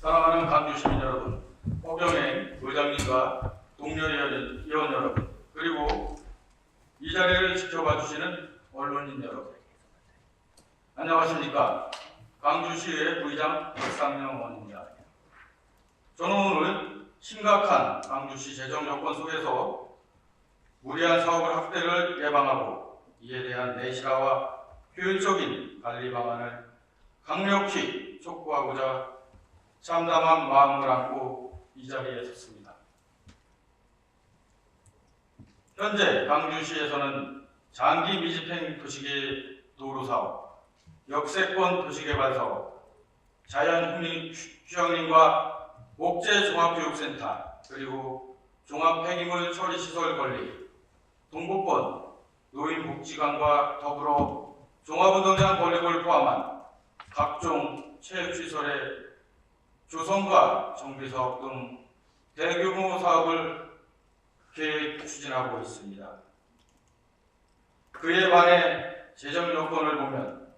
사랑하는 강주 시민 여러분, 허경행 의장님과 동료 의원, 의원 여러분, 그리고 이 자리를 지켜봐 주시는 언론인 여러분, 안녕하십니까? 강주시의 부의장 박상영 의원입니다. 저는 오늘 심각한 강주시 재정 여건 속에서 무리한 사업을 확대를 예방하고 이에 대한 내실화와 효율적인 관리 방안을 강력히 촉구하고자 참담한 마음을 안고 이 자리에 섰습니다. 현재 강주시에서는 장기 미집행 도시계 도로 사업, 역세권 도시개발 사업, 자연 휴양림과 목재 종합교육센터 그리고 종합폐기물 처리 시설 건립, 동부권 노인복지관과 더불어 종합운동장 건립을 포함한 각종 체육시설의 조성과 정비 사업 등 대규모 사업을 계획 추진하고 있습니다. 그에 반해 재정 여건을 보면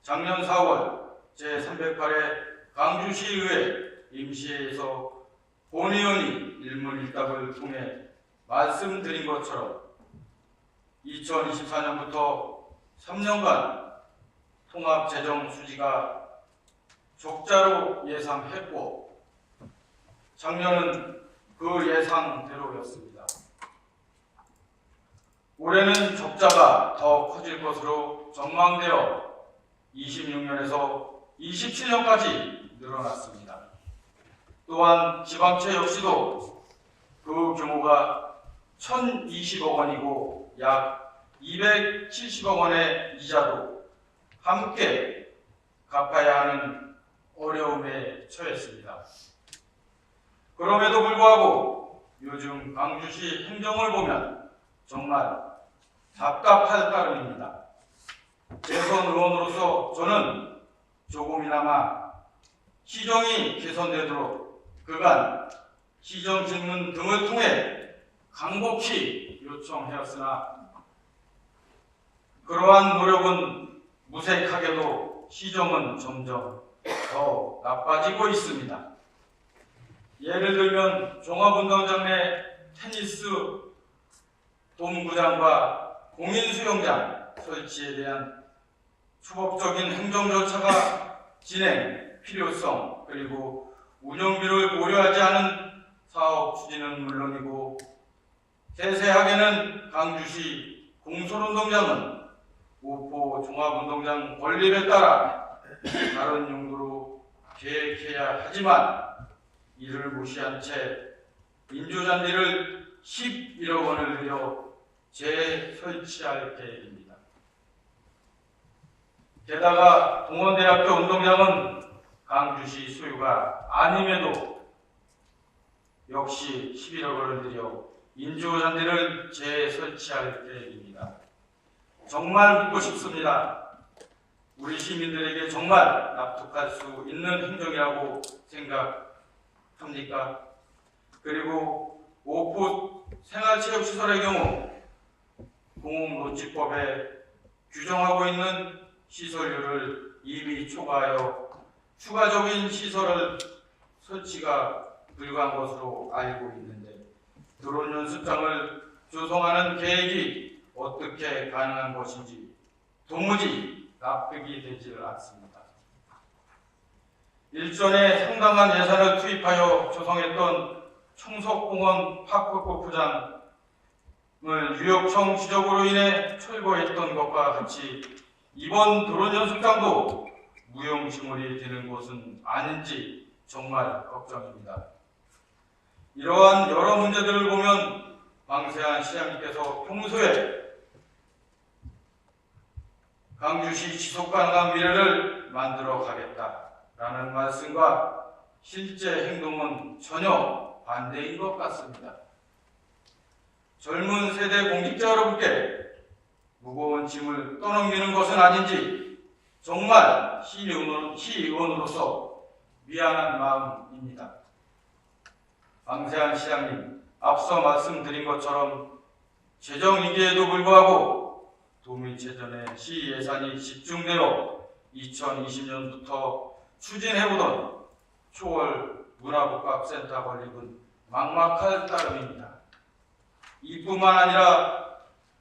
작년 4월 제308회 강주시의회 임시회에서 본 의원이 일문일답을 통해 말씀드린 것처럼 2024년부터 3년간 통합 재정 수지가 적자로 예상했고 작년은 그 예상대로였습니다. 올해는 적자가 더 커질 것으로 전망되어 26년에서 27년까지 늘어났습니다. 또한 지방채 역시도 그 규모가 1,020억 원이고 약 270억 원의 이자도 함께 갚아야 하는 어려움에 처했습니다. 그럼에도 불구하고 요즘 광주시 행정을 보면 정말 답답할 따름입니다. 대선 의원으로서 저는 조금이나마 시정이 개선되도록 그간 시정 질문 등을 통해 강곡히 요청하였으나 그러한 노력은 무색하게도 시정은 점점 더 나빠지고 있습니다. 예를 들면 종합운동장 내 테니스 돔구장과 공인수영장 설치에 대한 초법적인 행정 절차가 진행 필요성 그리고 운영비를 고려하지 않은 사업 추진은 물론이고 세세하게는 강주시 공설운동장은 오포 종합운동장 건립에 따라 다른 용도로 계획해야 하지만 이를 무시한 채 인조잔디를 11억 원을 들여 재설치할 계획입니다. 게다가 동원대학교 운동장은 강주시 소유가 아님에도 역시 11억 원을 들여 인조잔디를 재설치할 계획입니다. 정말 묻고 싶습니다. 우리 시민들에게 정말 납득할 수 있는 행정이라고 생각합니까? 그리고 오포 생활체육시설의 경우 공업노지법에 규정하고 있는 시설료를 이미 초과하여 추가적인 시설을 설치가 불가한 것으로 알고 있는데 드론 연습장을 조성하는 계획이 어떻게 가능한 것인지 도무지 납득이 되지를 않습니다. 일전에 상당한 예산을 투입하여 조성했던 청석공원 파크골프장을 유역청 지적으로 인해 철거했던 것과 같이 이번 드론 연습장도 무용지물이 되는 것은 아닌지 정말 걱정입니다. 이러한 여러 문제들을 보면 방세한 시장님께서 평소에 강주시 지속 가능한 미래를 만들어 가겠다라는 말씀과 실제 행동은 전혀 반대인 것 같습니다. 젊은 세대 공직자 여러분께 무거운 짐을 떠넘기는 것은 아닌지 정말 시의원, 시의원으로서 미안한 마음입니다. 방세한 시장님, 앞서 말씀드린 것처럼 재정 위기에도 불구하고 도민체전에 시 예산이 집중되어 2020년부터 추진해오던 초월 문화복합센터 건립은 막막할 따름입니다. 이뿐만 아니라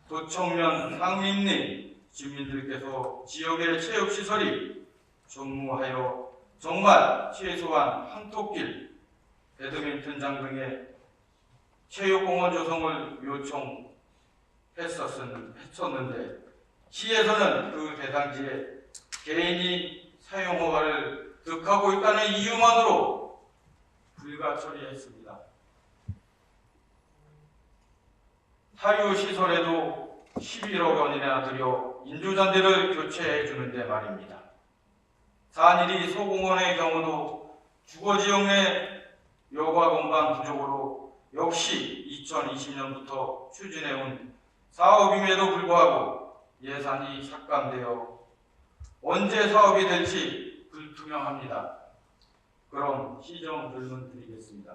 도청면 상림리 주민들께서 지역의 체육시설이 전무하여 정말 최소한 한토길, 배드민턴장 등의 체육공원 조성을 요청 했었는데 시에서는 그 대상지에 개인이 사용 허가를 득하고 있다는 이유만으로 불가 처리했습니다. 사유 시설에도 11억 원이나 들여 인조잔디를 교체해 주는데 말입니다. 산일이 소공원의 경우도 주거지역 내 여가 공간 부족으로 역시 2020년부터 추진해온 사업임에도 불구하고 예산이 삭감되어 언제 사업이 될지 불투명합니다. 그럼 시정 질문 드리겠습니다.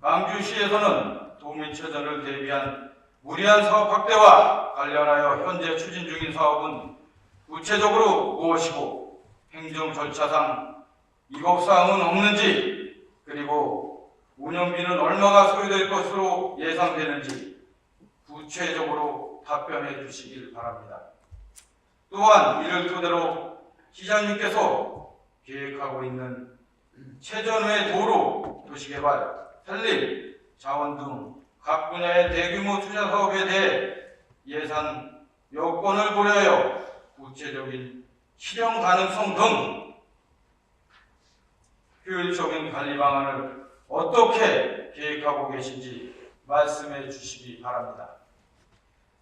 광주시에서는 도민체전을 대비한 무리한 사업 확대와 관련하여 현재 추진 중인 사업은 구체적으로 무엇이고 행정 절차상 이것 사항은 없는지 그리고 운영비는 얼마가 소요될 것으로 예상되는지 구체적으로 답변해 주시길 바랍니다. 또한 이를 토대로 시장님께서 계획하고 있는 체전외 도로, 도시개발, 산림, 자원 등 각 분야의 대규모 투자 사업에 대해 예산 여건을 고려하여 구체적인 실현 가능성 등 효율적인 관리 방안을 어떻게 계획하고 계신지 말씀해 주시기 바랍니다.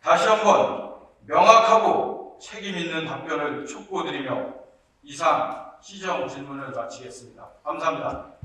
다시 한번 명확하고 책임 있는 답변을 촉구드리며 이상 시정 질문을 마치겠습니다. 감사합니다.